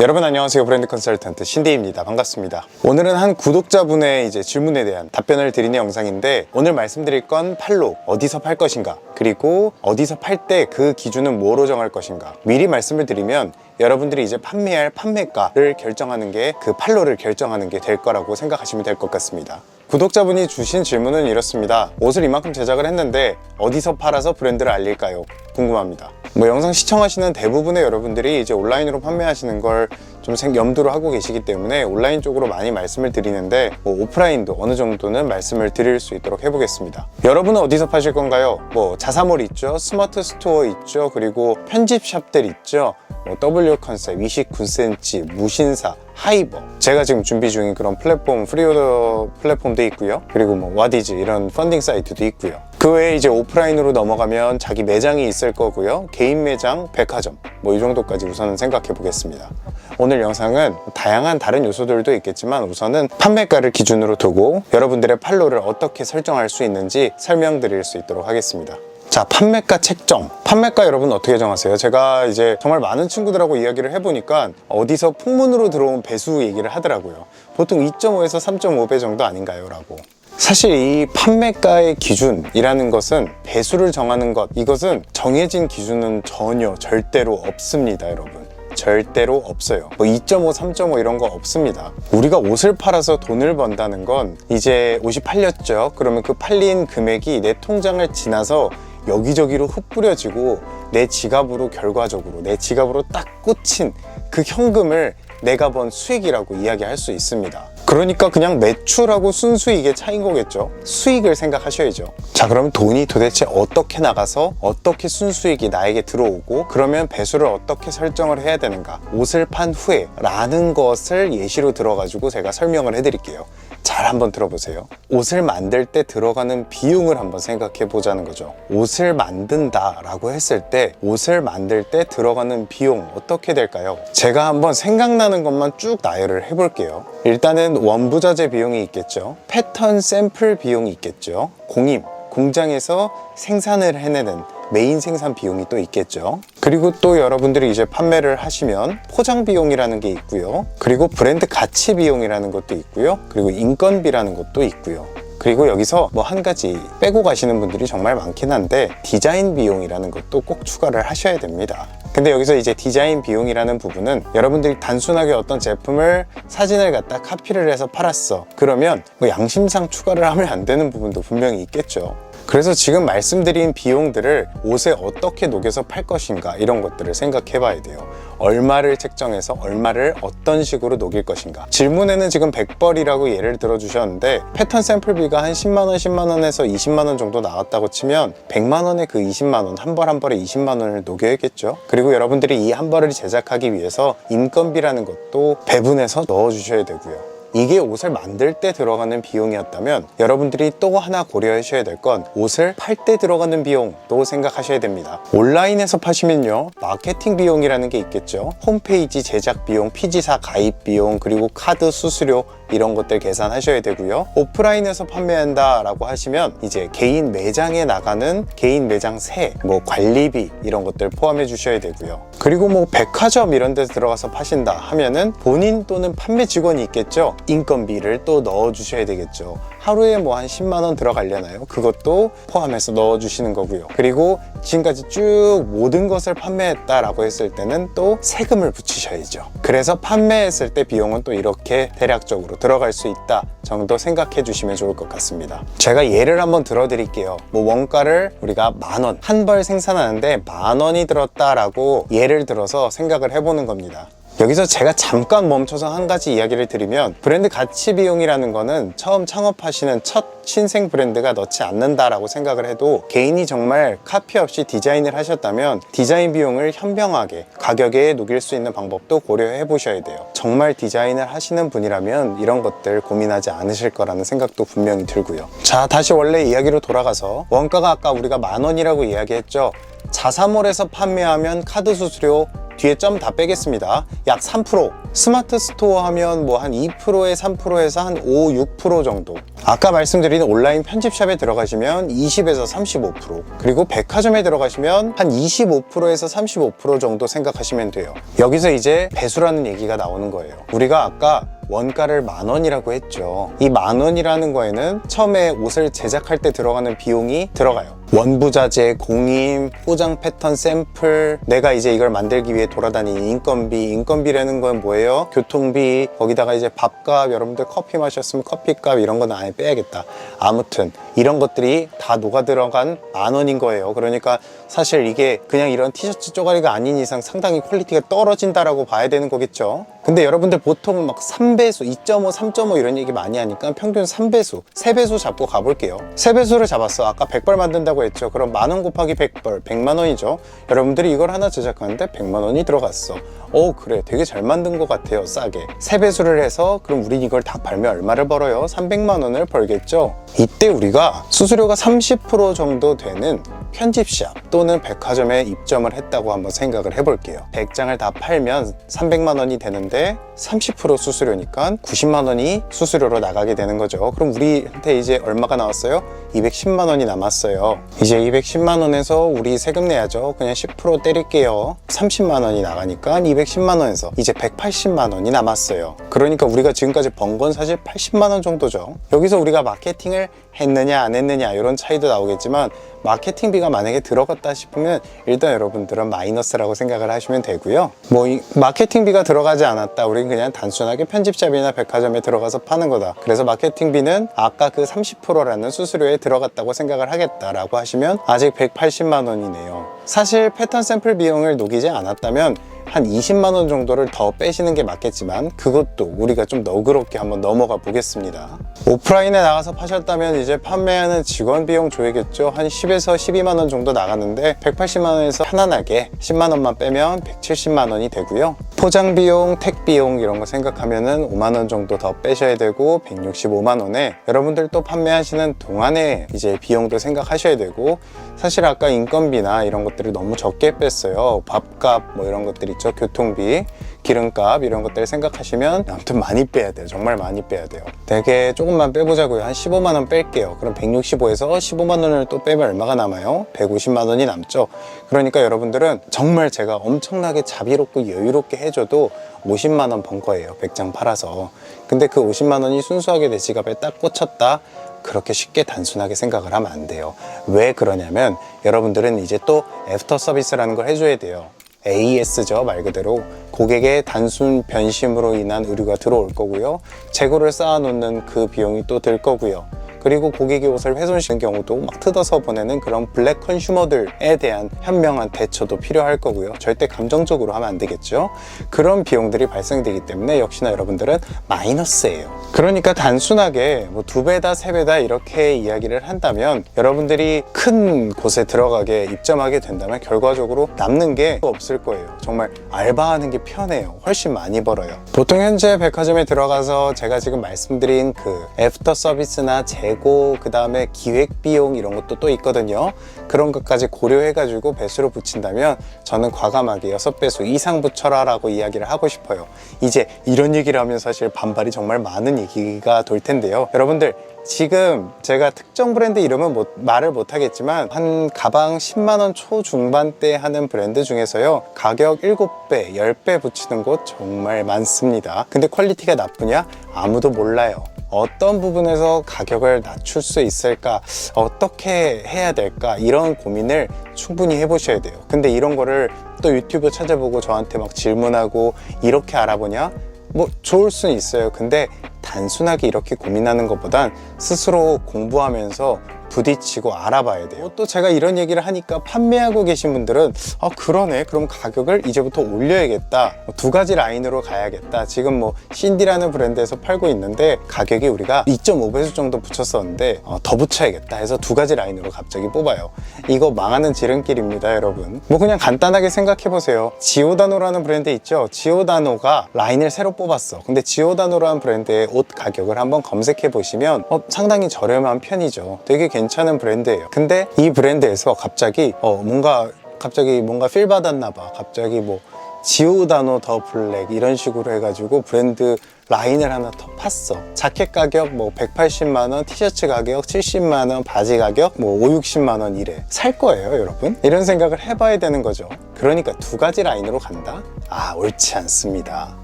여러분 안녕하세요. 브랜드 컨설턴트 신대입니다. 반갑습니다. 오늘은 한 구독자분의 이제 질문에 대한 답변을 드리는 영상인데 오늘 말씀드릴 건 팔로 어디서 팔 것인가 그리고 어디서 팔 때 그 기준은 뭐로 정할 것인가. 미리 말씀을 드리면 여러분들이 이제 판매할 판매가를 결정하는 게 그 팔로를 결정하는 게 될 거라고 생각하시면 될 것 같습니다. 구독자분이 주신 질문은 이렇습니다. 옷을 이만큼 제작을 했는데 어디서 팔아서 브랜드를 알릴까요? 궁금합니다 뭐 영상 시청하시는 대부분의 여러분들이 이제 온라인으로 판매하시는 걸 좀 염두로 하고 계시기 때문에 온라인 쪽으로 많이 말씀을 드리는데 뭐 오프라인도 어느 정도는 말씀을 드릴 수 있도록 해보겠습니다. 여러분은 어디서 파실 건가요? 뭐 자사몰 있죠, 스마트 스토어 있죠, 그리고 편집샵들 있죠. 뭐 W 컨셉, 29cm, 무신사, 하이버 제가 지금 준비 중인 그런 플랫폼 프리오더 플랫폼도 있고요 그리고 뭐 와디즈 이런 펀딩 사이트도 있고요 그 외에 이제 오프라인으로 넘어가면 자기 매장이 있을 거고요 개인 매장, 백화점 뭐 이 정도까지 우선은 생각해 보겠습니다 오늘 영상은 다양한 다른 요소들도 있겠지만 우선은 판매가를 기준으로 두고 여러분들의 팔로를 어떻게 설정할 수 있는지 설명드릴 수 있도록 하겠습니다 자, 판매가 책정. 판매가 여러분 어떻게 정하세요? 제가 이제 정말 많은 친구들하고 이야기를 해보니까 어디서 풍문으로 들어온 배수 얘기를 하더라고요. 보통 2.5에서 3.5배 정도 아닌가요? 라고. 사실 이 판매가의 기준이라는 것은 배수를 정하는 것, 이것은 정해진 기준은 전혀 절대로 없습니다, 여러분. 절대로 없어요. 뭐 2.5, 3.5 이런 거 없습니다. 우리가 옷을 팔아서 돈을 번다는 건 이제 옷이 팔렸죠. 그러면 그 팔린 금액이 내 통장을 지나서 여기저기로 흙 뿌려지고 내 지갑으로 결과적으로 내 지갑으로 딱 꽂힌 그 현금을 내가 번 수익이라고 이야기할 수 있습니다. 그러니까 그냥 매출하고 순수익의 차이인 거겠죠. 수익을 생각하셔야죠. 자, 그럼 돈이 도대체 어떻게 나가서 어떻게 순수익이 나에게 들어오고 그러면 배수를 어떻게 설정을 해야 되는가? 옷을 판 후에 라는 것을 예시로 들어가지고 제가 설명을 해드릴게요. 잘 한번 들어보세요. 옷을 만들 때 들어가는 비용을 한번 생각해 보자는 거죠. 옷을 만든다 라고 했을 때 옷을 만들 때 들어가는 비용 어떻게 될까요? 제가 한번 생각나는 것만 쭉 나열을 해 볼게요. 일단은 원부자재 비용이 있겠죠. 패턴 샘플 비용이 있겠죠. 공임, 공장에서 생산을 해내는 메인 생산 비용이 또 있겠죠. 그리고 또 여러분들이 이제 판매를 하시면 포장 비용이라는 게 있고요. 그리고 브랜드 가치 비용이라는 것도 있고요. 그리고 인건비라는 것도 있고요. 그리고 여기서 뭐 한 가지 빼고 가시는 분들이 정말 많긴 한데 디자인 비용이라는 것도 꼭 추가를 하셔야 됩니다. 근데 여기서 이제 디자인 비용이라는 부분은 여러분들이 단순하게 어떤 제품을 사진을 갖다 카피를 해서 팔았어. 그러면 뭐 양심상 추가를 하면 안 되는 부분도 분명히 있겠죠. 그래서 지금 말씀드린 비용들을 옷에 어떻게 녹여서 팔 것인가 이런 것들을 생각해 봐야 돼요. 얼마를 책정해서 얼마를 어떤 식으로 녹일 것인가. 질문에는 지금 100벌이라고 예를 들어 주셨는데 패턴 샘플비가 한 10만 원, 10만 원에서 20만 원 정도 나왔다고 치면 100만 원에 그 20만 원, 한 벌 한 벌에 20만 원을 녹여야겠죠. 그리고 여러분들이 이 한 벌을 제작하기 위해서 인건비라는 것도 배분해서 넣어 주셔야 되고요. 이게 옷을 만들 때 들어가는 비용이었다면 여러분들이 또 하나 고려하셔야 될 건 옷을 팔 때 들어가는 비용도 생각하셔야 됩니다. 온라인에서 파시면요. 마케팅 비용이라는 게 있겠죠. 홈페이지 제작 비용, 피지사 가입 비용, 그리고 카드 수수료 이런 것들 계산하셔야 되고요. 오프라인에서 판매한다라고 하시면 이제 개인 매장에 나가는 개인 매장 세, 뭐 관리비 이런 것들 포함해 주셔야 되고요. 그리고 뭐 백화점 이런 데서 들어가서 파신다 하면은 본인 또는 판매 직원이 있겠죠. 인건비를 또 넣어 주셔야 되겠죠. 하루에 뭐 한 10만 원 들어가려나요? 그것도 포함해서 넣어 주시는 거고요. 그리고 지금까지 쭉 모든 것을 판매했다라고 했을 때는 또 세금을 붙이셔야죠. 그래서 판매했을 때 비용은 또 이렇게 대략적으로 들어갈 수 있다 정도 생각해 주시면 좋을 것 같습니다. 제가 예를 한번 들어 드릴게요. 뭐 원가를 우리가 만 원, 한 벌 생산하는데 만 원이 들었다라고 예를 들어서 생각을 해보는 겁니다. 여기서 제가 잠깐 멈춰서 한 가지 이야기를 드리면 브랜드 가치 비용이라는 거는 처음 창업하시는 첫 신생 브랜드가 넣지 않는다라고 생각을 해도 개인이 정말 카피 없이 디자인을 하셨다면 디자인 비용을 현명하게 가격에 녹일 수 있는 방법도 고려해 보셔야 돼요. 정말 디자인을 하시는 분이라면 이런 것들 고민하지 않으실 거라는 생각도 분명히 들고요. 자, 다시 원래 이야기로 돌아가서 원가가 아까 우리가 만 원이라고 이야기했죠. 자사몰에서 판매하면 카드 수수료 뒤에 점 다 빼겠습니다. 약 3%. 스마트 스토어 하면 뭐 한 2%에 3%에서 한 5, 6% 정도. 아까 말씀드린 온라인 편집샵에 들어가시면 20에서 35%. 그리고 백화점에 들어가시면 한 25%에서 35% 정도 생각하시면 돼요. 여기서 이제 배수라는 얘기가 나오는 거예요. 우리가 아까 원가를 만 원이라고 했죠. 이 만 원이라는 거에는 처음에 옷을 제작할 때 들어가는 비용이 들어가요. 원부자재, 공임, 포장 패턴 샘플, 내가 이제 이걸 만들기 위해 돌아다니는 인건비, 인건비라는 건 뭐예요? 교통비, 거기다가 이제 밥값, 여러분들 커피 마셨으면 커피값 이런 건 아예 빼야겠다. 아무튼 이런 것들이 다 녹아 들어간 만 원인 거예요. 그러니까 사실 이게 그냥 이런 티셔츠 쪼가리가 아닌 이상 상당히 퀄리티가 떨어진다라고 봐야 되는 거겠죠. 근데 여러분들 보통 막 3배수, 2.5, 3.5 이런 얘기 많이 하니까 평균 3배수, 3배수 잡고 가볼게요. 3배수를 잡았어. 아까 100벌 만든다고 했죠. 그럼 만원 곱하기 100벌, 100만 원이죠. 여러분들이 이걸 하나 제작하는데 100만 원이 들어갔어. 어, 그래. 되게 잘 만든 것 같아요. 싸게. 3배수를 해서 그럼 우린 이걸 다 팔면 얼마를 벌어요? 300만 원을 벌겠죠. 이때 우리가 수수료가 30% 정도 되는 편집샵 또는 백화점에 입점을 했다고 한번 생각을 해볼게요. 100장을 다 팔면 300만 원이 되는데 30% 수수료니까 90만 원이 수수료로 나가게 되는 거죠. 그럼 우리한테 이제 얼마가 나왔어요? 210만 원이 남았어요. 이제 210만 원에서 우리 세금 내야죠. 그냥 10% 때릴게요. 30만 원이 나가니까 210만 원에서 이제 180만 원이 남았어요. 그러니까 우리가 지금까지 번 건 사실 80만 원 정도죠. 여기서 우리가 마케팅을 했느냐 안 했느냐 이런 차이도 나오겠지만 마케팅비가 만약에 들어갔다 싶으면 일단 여러분들은 마이너스라고 생각을 하시면 되고요. 뭐이 마케팅비가 들어가지 않았다. 우리는 그냥 단순하게 편집샵이나 백화점에 들어가서 파는 거다. 그래서 마케팅비는 아까 그 30%라는 수수료에 들어갔다고 생각을 하겠다라고 하시면 아직 180만 원이네요. 사실 패턴 샘플 비용을 녹이지 않았다면 한 20만 원 정도를 더 빼시는 게 맞겠지만 그것도 우리가 좀 너그럽게 한번 넘어가 보겠습니다. 오프라인에 나가서 파셨다면 이제 판매하는 직원 비용 줘야겠죠. 한 10에서 12만 원 정도 나가는데 180만 원에서 편안하게 10만 원만 빼면 170만 원이 되고요. 포장 비용, 택 비용 이런 거 생각하면은 5만 원 정도 더 빼셔야 되고 165만 원에 여러분들 또 판매하시는 동안에 이제 비용도 생각하셔야 되고 사실 아까 인건비나 이런 것들을 너무 적게 뺐어요. 밥값 뭐 이런 것들 있죠. 교통비, 기름값 이런 것들 생각하시면 아무튼 많이 빼야 돼요. 정말 많이 빼야 돼요. 되게 조금만 빼보자고요. 한 15만 원 뺄게요. 그럼 165에서 15만 원을 또 빼면 얼마가 남아요? 150만 원이 남죠. 그러니까 여러분들은 정말 제가 엄청나게 자비롭고 여유롭게 해줘도 50만 원 번 거예요. 100장 팔아서. 근데 그 50만 원이 순수하게 내 지갑에 딱 꽂혔다. 그렇게 쉽게 단순하게 생각을 하면 안 돼요. 왜 그러냐면 여러분들은 이제 또 애프터 서비스라는 걸 해줘야 돼요. AS죠 말 그대로. 고객의 단순 변심으로 인한 의류가 들어올 거고요. 재고를 쌓아놓는 그 비용이 또 들 거고요 그리고 고객이 옷을 훼손시키는 경우도 막 뜯어서 보내는 그런 블랙 컨슈머들에 대한 현명한 대처도 필요할 거고요. 절대 감정적으로 하면 안 되겠죠? 그런 비용들이 발생되기 때문에 역시나 여러분들은 마이너스예요. 그러니까 단순하게 뭐 두 배다 세 배다 이렇게 이야기를 한다면 여러분들이 큰 곳에 들어가게 입점하게 된다면 결과적으로 남는 게 없을 거예요. 정말 알바하는 게 편해요. 훨씬 많이 벌어요. 보통 현재 백화점에 들어가서 제가 지금 말씀드린 그 애프터 서비스나 재고 그 다음에 기획 비용 이런 것도 또 있거든요 그런 것까지 고려해 가지고 배수로 붙인다면 저는 과감하게 6배수 이상 붙여라 라고 이야기를 하고 싶어요 이제 이런 얘기를 하면 사실 반발이 정말 많은 얘기가 돌 텐데요 여러분들 지금 제가 특정 브랜드 이름은 못- 말을 못 하겠지만 한 가방 10만 원 초중반대 하는 브랜드 중에서요 가격 7배, 10배 붙이는 곳 정말 많습니다. 근데 퀄리티가 나쁘냐? 아무도 몰라요. 어떤 부분에서 가격을 낮출 수 있을까? 어떻게 해야 될까? 이런 고민을 충분히 해보셔야 돼요. 근데 이런 거를 또 유튜브 찾아보고 저한테 막 질문하고 이렇게 알아보냐? 뭐 좋을 수는 있어요. 근데 단순하게 이렇게 고민하는 것보단 스스로 공부하면서 부딪히고 알아봐야 돼요. 또 제가 이런 얘기를 하니까 판매하고 계신 분들은 아 그러네. 그럼 가격을 이제부터 올려야겠다. 뭐두 가지 라인으로 가야겠다. 지금 뭐 신디라는 브랜드에서 팔고 있는데 가격이 우리가 2.5배수 정도 붙였었는데 어, 더 붙여야겠다 해서 두 가지 라인으로 갑자기 뽑아요. 이거 망하는 지름길입니다 여러분. 뭐 그냥 간단하게 생각해 보세요. 지오다노라는 브랜드 있죠? 지오다노가 라인을 새로 뽑았어. 근데 지오다노라는 브랜드의 옷 가격을 한번 검색해 보시면 어, 상당히 저렴한 편이죠. 되게 괜찮 은 브랜드예요 근데 이 브랜드에서 갑자기 어, 뭔가 갑자기 뭔가 필 받았나 봐. 갑자기 뭐 지오다노 더 블랙 이런 식으로 해가지고 브랜드 라인을 하나 더 팠어. 자켓 가격 뭐 180만 원, 티셔츠 가격 70만 원, 바지 가격 뭐 5, 60만 원 이래. 살 거예요, 여러분? 이런 생각을 해봐야 되는 거죠. 그러니까 두 가지 라인으로 간다? 아, 옳지 않습니다.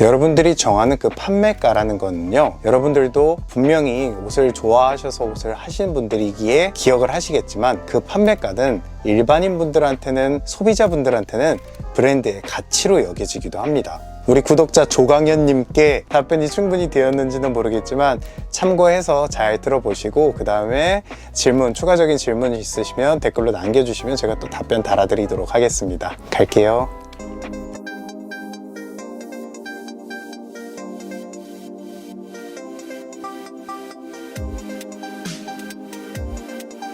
여러분들이 정하는 그 판매가라는 거는요, 여러분들도 분명히 옷을 좋아하셔서 옷을 하시는 분들이기에 기억을 하시겠지만 그 판매가는 일반인 분들한테는 소비자분들한테는 브랜드의 가치로 여겨지기도 합니다. 우리 구독자 조강현님께 답변이 충분히 되었는지는 모르겠지만 참고해서 잘 들어보시고 그 다음에 질문 추가적인 질문이 있으시면 댓글로 남겨주시면 제가 또 답변 달아드리도록 하겠습니다. 갈게요.